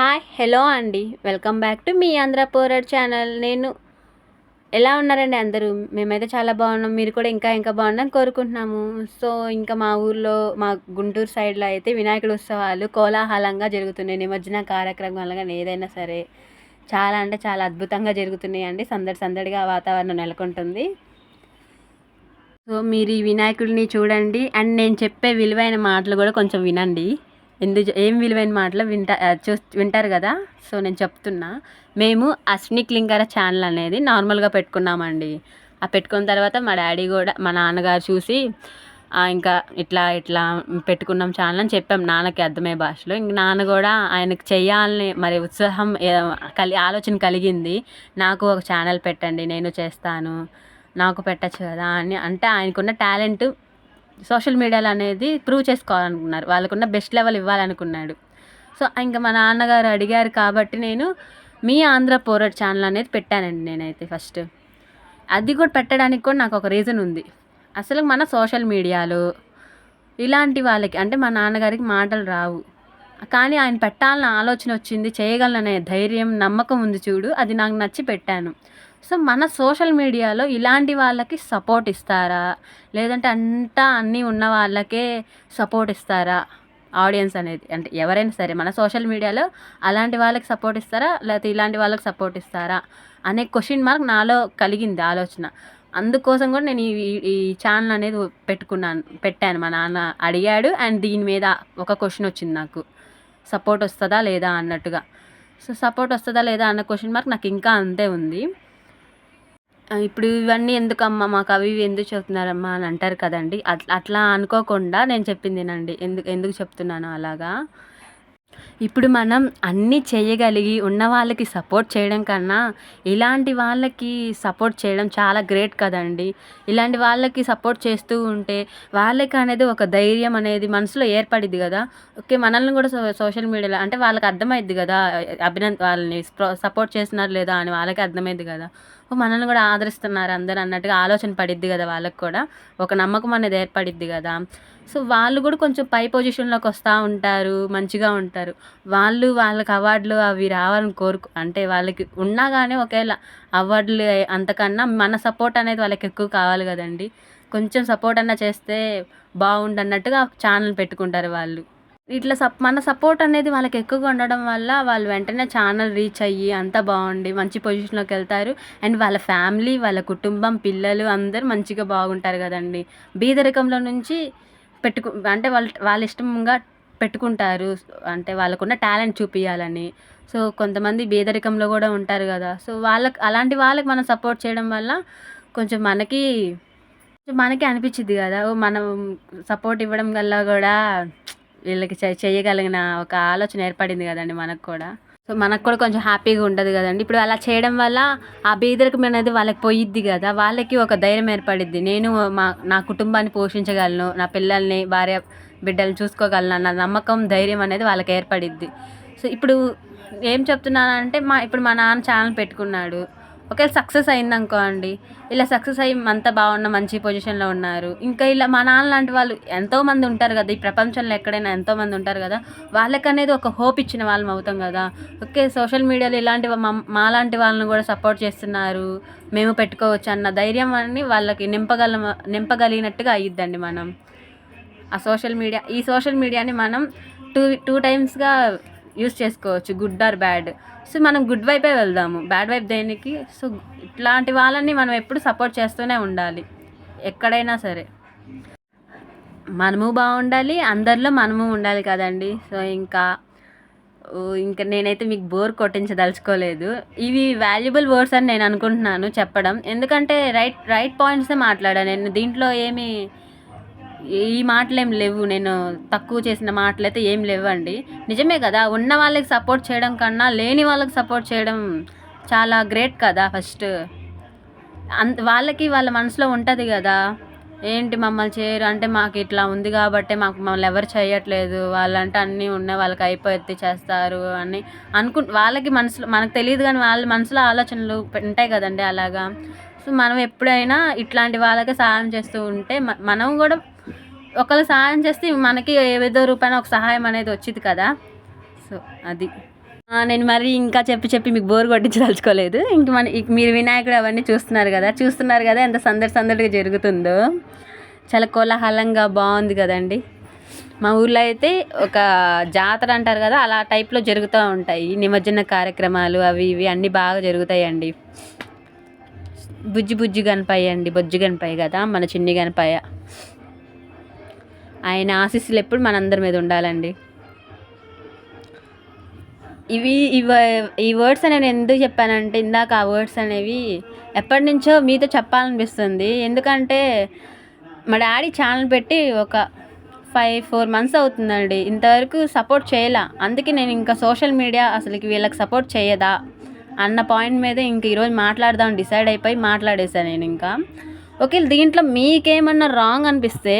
Hi hello అండి. Welcome back to మీ ఆంధ్ర పోరడ్ ఛానల్. నేను ఎలా ఉన్నారండి అందరూ? మేమైతే చాలా బాగున్నాం. మీరు కూడా ఇంకా ఇంకా బాగున్నాం కోరుకుంటున్నాము. సో ఇంకా మా ఊర్లో మా గుంటూరు సైడ్లో అయితే వినాయకుడు ఉత్సవాలు కోలాహలంగా జరుగుతున్నాయి. నిమజ్జన కార్యక్రమాలుగా ఏదైనా సరే చాలా అంటే చాలా అద్భుతంగా జరుగుతున్నాయి అండి సందడి సందడిగా వాతావరణం నెలకొంటుంది. సో మీరు ఈ వినాయకుడిని చూడండి. అండ్ నేను చెప్పే విలువైన మాటలు కూడా కొంచెం వినండి. ఎందు ఏం విలువైన మాటలు వింటా చూ వింటారు కదా? సో నేను చెప్తున్నా. మేము అశ్విని లింగార ఛానల్ అనేది నార్మల్గా పెట్టుకున్నామండి. ఆ పెట్టుకున్న తర్వాత మా డాడీ కూడా మా నాన్నగారు చూసి ఇంకా ఇట్లా ఇట్లా పెట్టుకున్నాం ఛానల్ అని చెప్పాం. నాన్నకి అర్థమయ్యే భాషలో. ఇంక నాన్న కూడా ఆయనకు చేయాలని మరి ఉత్సాహం కలి ఆలోచన కలిగింది. నాకు ఒక ఛానల్ పెట్టండి నేను చేస్తాను. నాకు పెట్టచ్చు కదా అని. అంటే ఆయనకున్న టాలెంట్ సోషల్ మీడియాలో అనేది ప్రూవ్ చేసుకోవాలనుకున్నారు. వాళ్ళకున్న బెస్ట్ లెవెల్ ఇవ్వాలనుకున్నాడు. సో ఇంకా మా నాన్నగారు అడిగారు కాబట్టి నేను మీ ఆంధ్ర పోరాట్ ఛానల్ అనేది పెట్టానండి నేనైతే ఫస్ట్. అది కూడా పెట్టడానికి కూడా నాకు ఒక రీజన్ ఉంది. అసలు మన సోషల్ మీడియాలో ఇలాంటి వాళ్ళకి అంటే మా నాన్నగారికి మాటలు రావు. కానీ ఆయన పెట్టాలన్న ఆలోచన వచ్చింది చేయగలననే ధైర్యం నమ్మకం ఉంది చూడు అది నాకు నచ్చి పెట్టాను. సో మన సోషల్ మీడియాలో ఇలాంటి వాళ్ళకి సపోర్ట్ ఇస్తారా? లేదంటే అంతా అన్నీ ఉన్న వాళ్ళకే సపోర్ట్ ఇస్తారా? ఆడియన్స్ అనేది అంటే ఎవరైనా సరే మన సోషల్ మీడియాలో అలాంటి వాళ్ళకి సపోర్ట్ ఇస్తారా? లేకపోతే ఇలాంటి వాళ్ళకి సపోర్ట్ ఇస్తారా? అనే క్వశ్చన్ మార్క్ నాలో కలిగింది ఆలోచన. అందుకోసం కూడా నేను ఈ ఈ ఛానల్ అనేది పెట్టుకున్నాను పెట్టాను. మా నాన్న అడిగాడు అండ్ దీని మీద ఒక క్వశ్చన్ వచ్చింది నాకు. సపోర్ట్ వస్తుందా లేదా అన్నట్టుగా. సో సపోర్ట్ వస్తుందా లేదా అన్న క్వశ్చన్ మార్క్ నాకు ఇంకా అంతే ఉంది. ఇప్పుడు ఇవన్నీ ఎందుకమ్మా? మాకు అవి ఇవి ఎందుకు చెప్తున్నారమ్మా అని అంటారు కదండి. అట్లా అట్లా అనుకోకుండా నేను చెప్పింది అండి ఎందుకు ఎందుకు చెప్తున్నాను అలాగా? ఇప్పుడు మనం అన్నీ చేయగలిగి ఉన్న వాళ్ళకి సపోర్ట్ చేయడం కన్నా ఇలాంటి వాళ్ళకి సపోర్ట్ చేయడం చాలా గ్రేట్ కదండి. ఇలాంటి వాళ్ళకి సపోర్ట్ చేస్తూ ఉంటే వాళ్ళకి అనేది ఒక ధైర్యం అనేది మనసులో ఏర్పడిద్ది కదా. ఓకే మనల్ని కూడా సో సోషల్ మీడియాలో అంటే వాళ్ళకి అర్థమైద్ది కదా అభినంద వాళ్ళని సపోర్ట్ చేస్తున్నారు లేదా అని వాళ్ళకి అర్థమైంది కదా. మనల్ని కూడా ఆదరిస్తున్నారు అందరు అన్నట్టుగా ఆలోచన పడిద్ది కదా వాళ్ళకి కూడా. ఒక నమ్మకం అనేది ఏర్పడిద్ది కదా. సో వాళ్ళు కూడా కొంచెం పై పొజిషన్లోకి వస్తూ ఉంటారు మంచిగా ఉంటారు. వాళ్ళు వాళ్ళకి అవార్డులు అవి రావాలని కోరుకు అంటే వాళ్ళకి ఉన్నా కానీ ఒకవేళ అవార్డులు అంతకన్నా మన సపోర్ట్ అనేది వాళ్ళకి ఎక్కువ కావాలి కదండి. కొంచెం సపోర్ట్ అన్నా చేస్తే బాగుండు అన్నట్టుగా ఛానల్ పెట్టుకుంటారు వాళ్ళు. ఇట్లా సప్ మన సపోర్ట్ అనేది వాళ్ళకి ఎక్కువగా ఉండడం వల్ల వాళ్ళు వెంటనే ఛానల్ రీచ్ అయ్యి అంతా బాగుండి మంచి పొజిషన్లోకి వెళ్తారు. అండ్ వాళ్ళ ఫ్యామిలీ వాళ్ళ కుటుంబం పిల్లలు అందరూ మంచిగా బాగుంటారు కదండి. బీదరికంలో నుంచి పెట్టుకు అంటే వాళ్ళ వాళ్ళ ఇష్టంగా పెట్టుకుంటారు. అంటే వాళ్ళకున్న టాలెంట్ చూపించాలని సో కొంతమంది బీదరికంలో కూడా ఉంటారు కదా. సో వాళ్ళకి అలాంటి వాళ్ళకి మనం సపోర్ట్ చేయడం వల్ల కొంచెం మనకి మనకి అనిపించింది కదా. మనం సపోర్ట్ ఇవ్వడం వల్ల కూడా వీళ్ళకి చేయగలిగిన ఒక ఆలోచన ఏర్పడింది కదండి మనకు కూడా. సో మనకు కూడా కొంచెం హ్యాపీగా ఉంటుంది కదండి. ఇప్పుడు అలా చేయడం వల్ల ఆ బీదరికం అనేది వాళ్ళకి పోయిద్ది కదా. వాళ్ళకి ఒక ధైర్యం ఏర్పడిద్ది. నేను మా నా కుటుంబాన్ని పోషించగలను నా పిల్లల్ని భార్య బిడ్డల్ని చూసుకోగలను అన్న నమ్మకం ధైర్యం అనేది వాళ్ళకి ఏర్పడిద్ది. సో ఇప్పుడు ఏం చెప్తున్నానంటే మా ఇప్పుడు మా నాన్న ఛానల్ పెట్టుకున్నాడు. ఒకవేళ సక్సెస్ అయిందనుకో అండి ఇలా సక్సెస్ అయ్యి అంత బాగున్న మంచి పొజిషన్లో ఉన్నారు. ఇంకా ఇలా మా నాన్న లాంటి వాళ్ళు ఎంతోమంది ఉంటారు కదా ఈ ప్రపంచంలో ఎక్కడైనా ఎంతోమంది ఉంటారు కదా వాళ్ళకనేది ఒక హోప్ ఇచ్చిన వాళ్ళం అవుతాం కదా. ఓకే సోషల్ మీడియాలో ఇలాంటి మా లాంటి వాళ్ళని కూడా సపోర్ట్ చేస్తున్నారు మేము పెట్టుకోవచ్చు అన్న ధైర్యం అని వాళ్ళకి నింపగల నింపగలిగినట్టుగా అయ్యిద్దండి మనం. ఆ సోషల్ మీడియా ఈ సోషల్ మీడియాని మనం టూ టూ టైమ్స్గా యూస్ చేసుకోవచ్చు గుడ్ ఆర్ బ్యాడ్ సో మనం గుడ్ వైపే వెళ్దాము. బ్యాడ్ వైప్ దేనికి? సో ఇట్లాంటి వాళ్ళని మనం ఎప్పుడు సపోర్ట్ చేస్తూనే ఉండాలి. ఎక్కడైనా సరే. మనము బాగుండాలి అందరిలో మనము ఉండాలి కదండి. సో ఇంకా ఇంకా నేనైతే మీకు బోర్ కొట్టించదలుచుకోలేదు. ఇవి వాల్యుబుల్ వర్డ్స్ అని నేను అనుకుంటున్నాను చెప్పడం. ఎందుకంటే రైట్ రైట్ పాయింట్సే మాట్లాడాను. నేను దీంట్లో ఏమీ ఈ మాటలు ఏం లేవు. నేను తక్కువ చేసిన మాటలు అయితే ఏం లేవండి. నిజమే కదా ఉన్న వాళ్ళకి సపోర్ట్ చేయడం కన్నా లేని వాళ్ళకి సపోర్ట్ చేయడం చాలా గ్రేట్ కదా ఫస్ట్. అన్ వాళ్ళకి వాళ్ళ మనసులో ఉంటుంది కదా. ఏంటి మమ్మల్ని చేయరు? అంటే మాకు ఇట్లా ఉంది కాబట్టి మాకు మమ్మల్ని ఎవరు చేయట్లేదు. వాళ్ళంటే అన్నీ ఉన్నాయి వాళ్ళకి అయిపోయి చేస్తారు అని అనుకు వాళ్ళకి మనసులో మనకు తెలియదు కానీ వాళ్ళ మనసులో ఆలోచనలు ఉంటాయి కదండి అలాగా. సో మనం ఎప్పుడైనా ఇట్లాంటి వాళ్ళకి సహాయం చేస్తూ ఉంటే మనం కూడా ఒకరు సహాయం చేస్తే మనకి ఏదో రూపాయన ఒక సహాయం అనేది వచ్చింది కదా. సో అది. నేను మరి ఇంకా చెప్పి చెప్పి మీకు బోర్ కొట్టించదలుచుకోలేదు. ఇంక మన ఇక మీరు వినాయకుడు అవన్నీ చూస్తున్నారు కదా. చూస్తున్నారు కదా ఎంత సందడి సందడిగా జరుగుతుందో. చాలా కోలాహలంగా బాగుంది కదండి. మా ఊర్లో అయితే ఒక జాతర అంటారు కదా అలా టైప్లో జరుగుతూ ఉంటాయి. నిమజ్జన కార్యక్రమాలు అవి ఇవి అన్నీ బాగా జరుగుతాయండి. బుజ్జి బుజ్జి గణపయ్య అండి బొజ్జి గణపయ్య కదా మన చిన్ని గణపయ్య. ఆయన ఆశీస్సులు ఎప్పుడు మనందరి మీద ఉండాలండి. ఇవి ఇవ ఈ వర్డ్స్ అనేవి నేను ఎందుకు చెప్పానంటే ఇందాక ఆ వర్డ్స్ అనేవి ఎప్పటి నుంచో మీతో చెప్పాలనిపిస్తుంది. ఎందుకంటే మా డాడీ ఛానల్ పెట్టి ఒక ఫైవ్ ఫోర్ మంత్స్ అవుతుందండి. ఇంతవరకు సపోర్ట్ చేయలే. అందుకే నేను ఇంకా సోషల్ మీడియా అసలుకి వీళ్ళకి సపోర్ట్ చేయదా అన్న పాయింట్ మీద ఇంక ఈరోజు మాట్లాడదాం డిసైడ్ అయిపోయి మాట్లాడేసాను నేను ఇంకా. ఓకే దీంట్లో మీకేమన్నా రాంగ్ అనిపిస్తే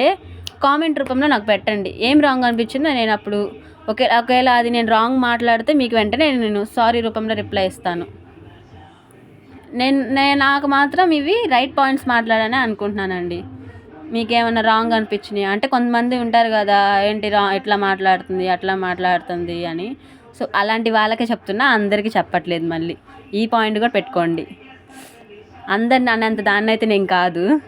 కామెంట్ రూపంలో నాకు పెట్టండి. ఏం రాంగ్ అనిపించిందో నేను అప్పుడు ఒకే ఒకవేళ అది నేను రాంగ్ మాట్లాడితే మీకు వెంటనే నేను సారీ రూపంలో రిప్లై ఇస్తాను. నేను నేను నాకు మాత్రం ఇవి రైట్ పాయింట్స్ మాట్లాడని అనుకుంటున్నానండి. మీకేమైనా రాంగ్ అనిపించినాయి? అంటే కొంతమంది ఉంటారు కదా ఏంటి రా ఎట్లా మాట్లాడుతుంది? అట్లా మాట్లాడుతుంది? అని. సో అలాంటి వాళ్ళకే చెప్తున్నా అందరికీ చెప్పట్లేదు మళ్ళీ. ఈ పాయింట్ కూడా పెట్టుకోండి. అందరిని అన్నంత దాన్నైతే నేను కాదు.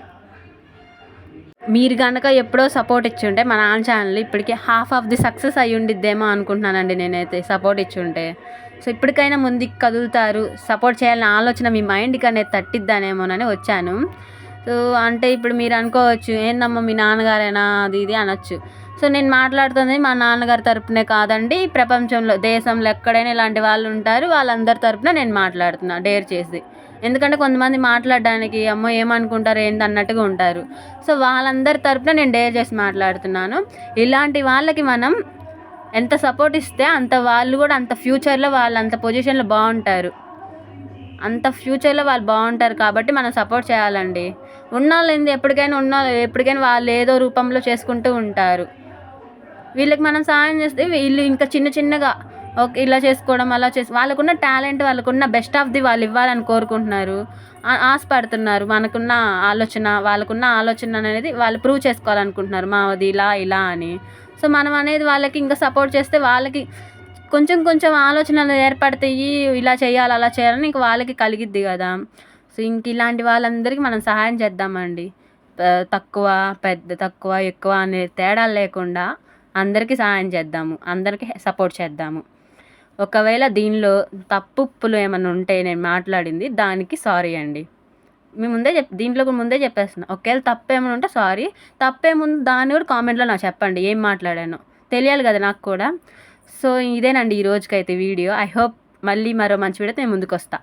మీరు కనుక ఎప్పుడో సపోర్ట్ ఇచ్చుంటే మన మా నాన్న ఛానల్ ఇప్పటికే హాఫ్ ఆఫ్ ది సక్సెస్ అయ్యి ఉండిద్దేమో అనుకుంటున్నానండి నేనైతే సపోర్ట్ ఇచ్చుంటే. సో ఇప్పటికైనా ముందుకు కదులుతారు. సపోర్ట్ చేయాలనే ఆలోచన మీ మైండ్కి అనేది తట్టిద్దానేమోనని వచ్చాను. సో అంటే ఇప్పుడు మీరు అనుకోవచ్చు ఏందమ్మా మీ నాన్నగారేనా అది ఇది అనొచ్చు. సో నేను మాట్లాడుతుంది మా నాన్నగారి తరపునే కాదండి. ప్రపంచంలో దేశంలో ఎక్కడైనా ఇలాంటి వాళ్ళు ఉంటారు. వాళ్ళందరి తరపున నేను మాట్లాడుతున్నా డేర్ చేసి. ఎందుకంటే కొంతమంది మాట్లాడడానికి అమ్మో ఏమనుకుంటారు? ఏంటి అన్నట్టుగా ఉంటారు. సో వాళ్ళందరి తరపున నేను డేర్ చేసి మాట్లాడుతున్నాను. ఇలాంటి వాళ్ళకి మనం ఎంత సపోర్ట్ ఇస్తే అంత వాళ్ళు కూడా అంత ఫ్యూచర్లో వాళ్ళు అంత పొజిషన్లో బాగుంటారు. అంత ఫ్యూచర్లో వాళ్ళు బాగుంటారు కాబట్టి మనం సపోర్ట్ చేయాలండి. ఉన్నోళ్ళు ఏంది? ఎప్పటికైనా ఉన్న ఎప్పటికైనా వాళ్ళు ఏదో రూపంలో చేసుకుంటూ ఉంటారు. వీళ్ళకి మనం సహాయం చేస్తే వీళ్ళు ఇంకా చిన్న చిన్నగా ఓకే ఇలా చేసుకోవడం అలా చేసి వాళ్ళకున్న టాలెంట్ వాళ్ళకున్న బెస్ట్ ఆఫ్ ది వాళ్ళు ఇవ్వాలని కోరుకుంటున్నారు. ఆశపడుతున్నారు. మనకున్న ఆలోచన వాళ్ళకున్న ఆలోచన అనేది వాళ్ళు ప్రూవ్ చేసుకోవాలనుకుంటున్నారు. మాది ఇలా ఇలా అని. సో మనం అనేది వాళ్ళకి ఇంకా సపోర్ట్ చేస్తే వాళ్ళకి కొంచెం కొంచెం ఆలోచనలు ఏర్పడతాయి. ఇలా చేయాలి అలా చేయాలని ఇంక వాళ్ళకి కలిగిద్ది కదా. సో ఇంక ఇలాంటి వాళ్ళందరికీ మనం సహాయం చేద్దామండి. తక్కువ పెద్ద తక్కువ ఎక్కువ అనే తేడా లేకుండా అందరికీ సహాయం చేద్దాము అందరికీ సపోర్ట్ చేద్దాము. ఒకవేళ దీనిలో తప్పులు ఏమైనా ఉంటే నేను మాట్లాడింది దానికి సారీ అండి. మీ ముందే చెప్ దీంట్లో కూడా ముందే చెప్పేస్తున్నా. ఒకవేళ తప్పు ఏమైనా ఉంటే సారీ. తప్పేముంది దాన్ని కూడా కామెంట్లో నాకు చెప్పండి ఏం మాట్లాడానో. తెలియాలి కదా నాకు కూడా. సో ఇదేనండి ఈ రోజుకైతే వీడియో. ఐ హోప్ మళ్ళీ మరో మంచి వీడియోతో నేను ముందుకు వస్తాను